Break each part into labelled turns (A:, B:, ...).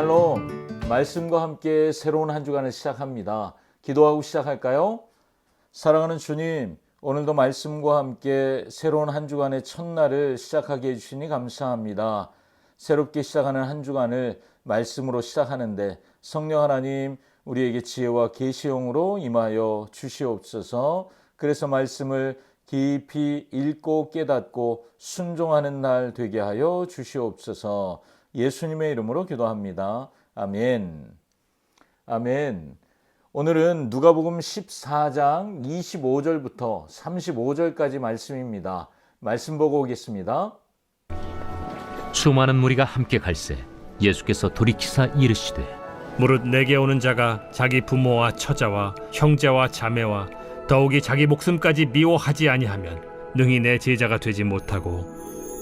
A: 샬롬 말씀과 함께 새로운 한 주간을 시작합니다. 기도하고 시작할까요? 사랑하는 주님, 오늘도 말씀과 함께 새로운 한 주간의 첫날을 시작하게 해주시니 감사합니다. 새롭게 시작하는 한 주간을 말씀으로 시작하는데 성령 하나님 우리에게 지혜와 계시용으로 임하여 주시옵소서. 그래서 말씀을 깊이 읽고 깨닫고 순종하는 날 되게 하여 주시옵소서. 예수님의 이름으로 기도합니다. 아멘. 아멘. 오늘은 누가복음 14장 25절부터 35절까지 말씀입니다. 말씀 보고 오겠습니다.
B: 수많은 무리가 함께 갈새 예수께서 돌이키사 이르시되
C: 무릇 내게 오는 자가 자기 부모와 처자와 형제와 자매와 더욱이 자기 목숨까지 미워하지 아니하면 능히 내 제자가 되지 못하고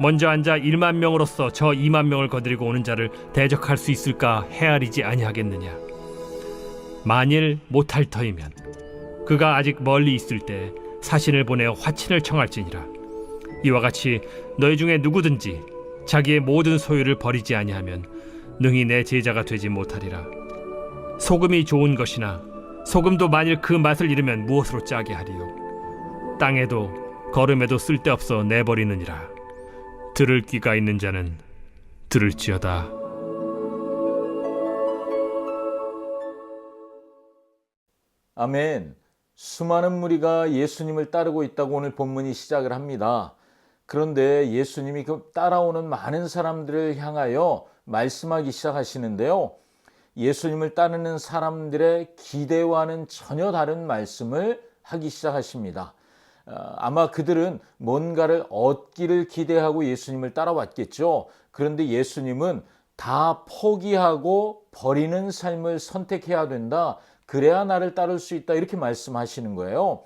C: 먼저 앉아 1만 명으로서 저 2만 명을 거느리고 오는 자를 대적할 수 있을까 헤아리지 아니하겠느냐. 만일 못할 터이면 그가 아직 멀리 있을 때 사신을 보내어 화친을 청할지니라. 이와 같이 너희 중에 누구든지 자기의 모든 소유를 버리지 아니하면 능히 내 제자가 되지 못하리라. 소금이 좋은 것이나 소금도 만일 그 맛을 잃으면 무엇으로 짜게 하리요? 땅에도 걸음에도 쓸데없어 내버리느니라. 들을 귀가 있는 자는 들을지어다.
A: 아멘. 수많은 무리가 예수님을 따르고 있다고 오늘 본문이 시작을 합니다. 그런데 예수님이 그 따라오는 많은 사람들을 향하여 말씀하기 시작하시는데요. 예수님을 따르는 사람들의 기대와는 전혀 다른 말씀을 하기 시작하십니다. 어, 아마 그들은 뭔가를 얻기를 기대하고 예수님을 따라왔겠죠. 그런데 예수님은 다 포기하고 버리는 삶을 선택해야 된다. 그래야 나를 따를 수 있다. 이렇게 말씀하시는 거예요.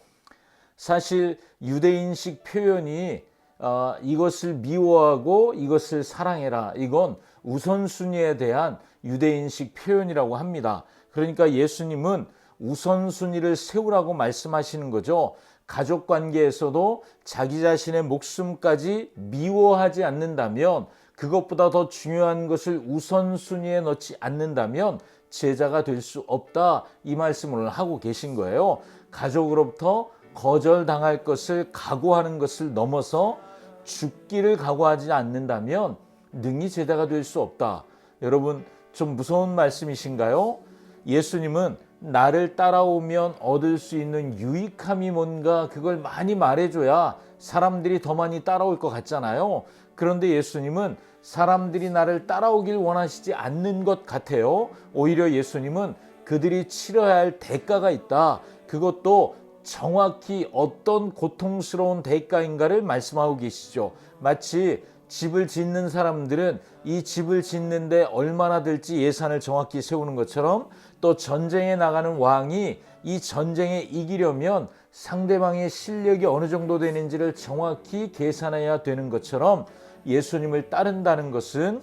A: 사실 유대인식 표현이 어, 이것을 미워하고 이것을 사랑해라. 이건 우선순위에 대한 유대인식 표현이라고 합니다. 그러니까 예수님은 우선순위를 세우라고 말씀하시는 거죠. 가족 관계에서도 자기 자신의 목숨까지 미워하지 않는다면 그것보다 더 중요한 것을 우선순위에 넣지 않는다면 제자가 될 수 없다. 이 말씀을 하고 계신 거예요. 가족으로부터 거절당할 것을 각오하는 것을 넘어서 죽기를 각오하지 않는다면 능히 제자가 될 수 없다. 여러분 좀 무서운 말씀이신가요? 예수님은 나를 따라오면 얻을 수 있는 유익함이 뭔가 그걸 많이 말해줘야 사람들이 더 많이 따라올 것 같잖아요. 그런데 예수님은 사람들이 나를 따라오길 원하시지 않는 것 같아요. 오히려 예수님은 그들이 치러야 할 대가가 있다. 그것도 정확히 어떤 고통스러운 대가인가를 말씀하고 계시죠. 마치 집을 짓는 사람들은 이 집을 짓는데 얼마나 들지 예산을 정확히 세우는 것처럼 또 전쟁에 나가는 왕이 이 전쟁에 이기려면 상대방의 실력이 어느 정도 되는지를 정확히 계산해야 되는 것처럼 예수님을 따른다는 것은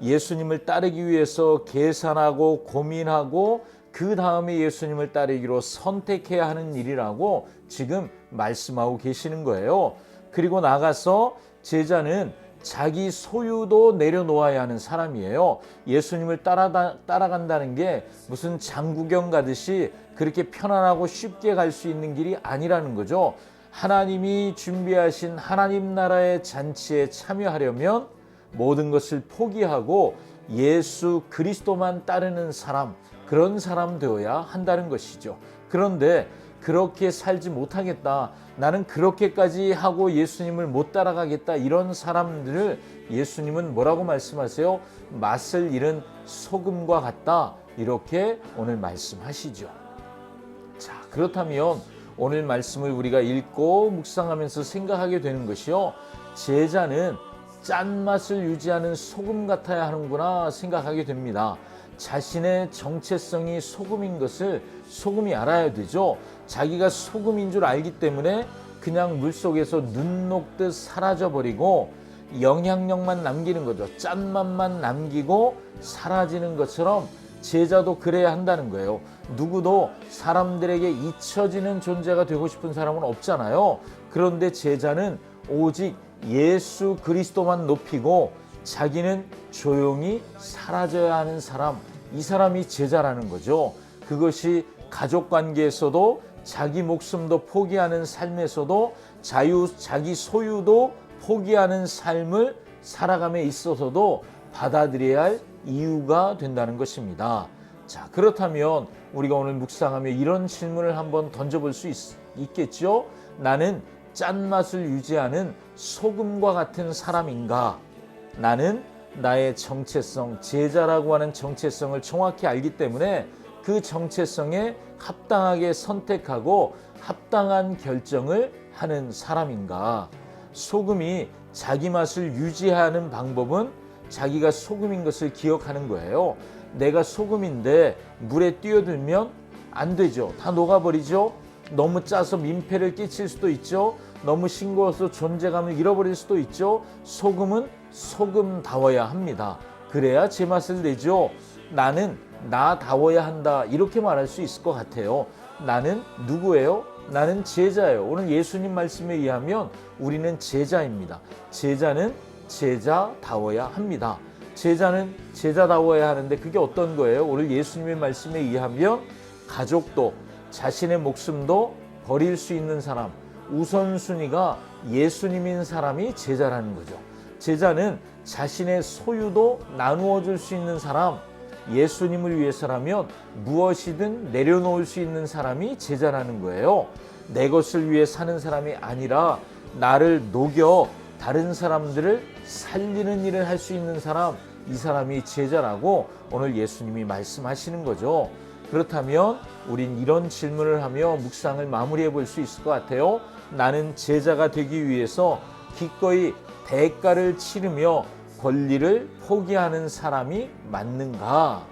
A: 예수님을 따르기 위해서 계산하고 고민하고 그 다음에 예수님을 따르기로 선택해야 하는 일이라고 지금 말씀하고 계시는 거예요. 그리고 나가서 제자는 자기 소유도 내려놓아야 하는 사람이에요. 예수님을 따라, 따라간다는 게 무슨 장구경 가듯이 그렇게 편안하고 쉽게 갈 수 있는 길이 아니라는 거죠. 하나님이 준비하신 하나님 나라의 잔치에 참여하려면 모든 것을 포기하고 예수 그리스도만 따르는 사람, 그런 사람 되어야 한다는 것이죠. 그런데 그렇게 살지 못하겠다. 나는 그렇게까지 하고 예수님을 못 따라가겠다. 이런 사람들을 예수님은 뭐라고 말씀하세요? 맛을 잃은 소금과 같다. 이렇게 오늘 말씀하시죠. 자, 그렇다면 오늘 말씀을 우리가 읽고 묵상하면서 생각하게 되는 것이요. 제자는 짠맛을 유지하는 소금 같아야 하는구나 생각하게 됩니다. 자신의 정체성이 소금인 것을 소금이 알아야 되죠. 자기가 소금인 줄 알기 때문에 그냥 물 속에서 눈 녹듯 사라져 버리고 영향력만 남기는 거죠. 짠맛만 남기고 사라지는 것처럼 제자도 그래야 한다는 거예요. 누구도 사람들에게 잊혀지는 존재가 되고 싶은 사람은 없잖아요. 그런데 제자는 오직 예수 그리스도만 높이고 자기는 조용히 사라져야 하는 사람, 이 사람이 제자라는 거죠. 그것이 가족 관계에서도 자기 목숨도 포기하는 삶에서도 자유, 자기 소유도 포기하는 삶을 살아감에 있어서도 받아들여야 할 이유가 된다는 것입니다. 자, 그렇다면 우리가 오늘 묵상하며 이런 질문을 한번 던져볼 수 있, 있겠죠? 나는 짠맛을 유지하는 소금과 같은 사람인가? 나는 나의 정체성, 제자라고 하는 정체성을 정확히 알기 때문에 그 정체성에 합당하게 선택하고 합당한 결정을 하는 사람인가? 소금이 자기 맛을 유지하는 방법은 자기가 소금인 것을 기억하는 거예요. 내가 소금인데 물에 뛰어들면 안 되죠. 다 녹아버리죠. 너무 짜서 민폐를 끼칠 수도 있죠. 너무 싱거워서 존재감을 잃어버릴 수도 있죠. 소금은 소금다워야 합니다. 그래야 제맛을 내죠. 나는 나다워야 한다. 이렇게 말할 수 있을 것 같아요. 나는 누구예요? 나는 제자예요. 오늘 예수님 말씀에 의하면 우리는 제자입니다. 제자는 제자다워야 합니다. 제자는 제자다워야 하는데 그게 어떤 거예요? 오늘 예수님의 말씀에 의하면 가족도 자신의 목숨도 버릴 수 있는 사람, 우선순위가 예수님인 사람이 제자라는 거죠. 제자는 자신의 소유도 나누어 줄 수 있는 사람, 예수님을 위해서라면 무엇이든 내려놓을 수 있는 사람이 제자라는 거예요. 내 것을 위해 사는 사람이 아니라 나를 녹여 다른 사람들을 살리는 일을 할 수 있는 사람, 이 사람이 제자라고 오늘 예수님이 말씀하시는 거죠. 그렇다면 우린 이런 질문을 하며 묵상을 마무리해 볼 수 있을 것 같아요. 나는 제자가 되기 위해서 기꺼이 대가를 치르며 권리를 포기하는 사람이 맞는가?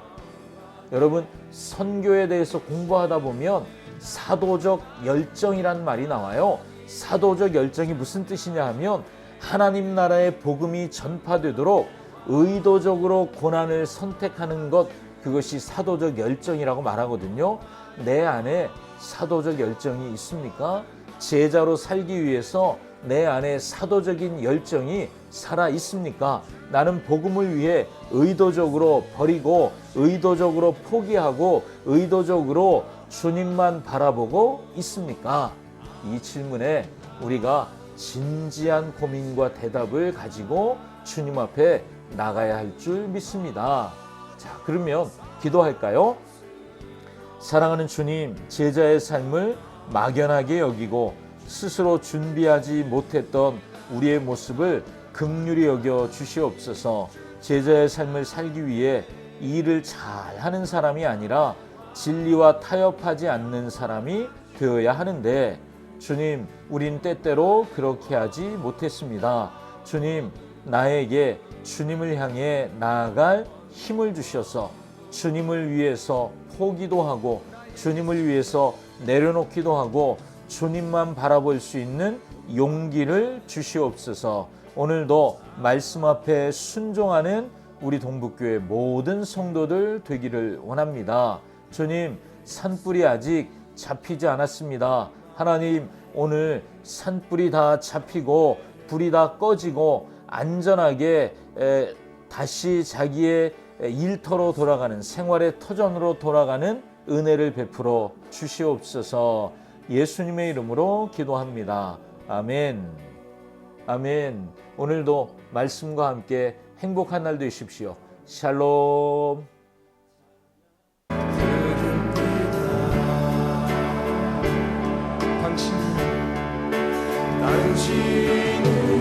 A: 여러분, 선교에 대해서 공부하다 보면 사도적 열정이란 말이 나와요. 사도적 열정이 무슨 뜻이냐 하면 하나님 나라의 복음이 전파되도록 의도적으로 고난을 선택하는 것 그것이 사도적 열정이라고 말하거든요. 내 안에 사도적 열정이 있습니까? 제자로 살기 위해서 내 안에 사도적인 열정이 살아 있습니까? 나는 복음을 위해 의도적으로 버리고 의도적으로 포기하고 의도적으로 주님만 바라보고 있습니까? 이 질문에 우리가 진지한 고민과 대답을 가지고 주님 앞에 나가야 할 줄 믿습니다. 자, 그러면 기도할까요? 사랑하는 주님, 제자의 삶을 막연하게 여기고 스스로 준비하지 못했던 우리의 모습을 극률히 여겨 주시옵소서. 제자의 삶을 살기 위해 일을 잘 하는 사람이 아니라 진리와 타협하지 않는 사람이 되어야 하는데 주님, 우린 때때로 그렇게 하지 못했습니다. 주님, 나에게 주님을 향해 나아갈 힘을 주셔서 주님을 위해서 포기도 하고 주님을 위해서 내려놓기도 하고 주님만 바라볼 수 있는 용기를 주시옵소서. 오늘도 말씀 앞에 순종하는 우리 동북교회 모든 성도들 되기를 원합니다. 주님, 산불이 아직 잡히지 않았습니다. 하나님, 오늘 산불이 다 잡히고 불이 다 꺼지고 안전하게 에, 다시 자기의 일터로 돌아가는 생활의 터전으로 돌아가는 은혜를 베풀어 주시옵소서. 예수님의 이름으로 기도합니다. 아멘. 아멘. 오늘도 말씀과 함께 행복한 날 되십시오. 샬롬.
D: 당신 당신을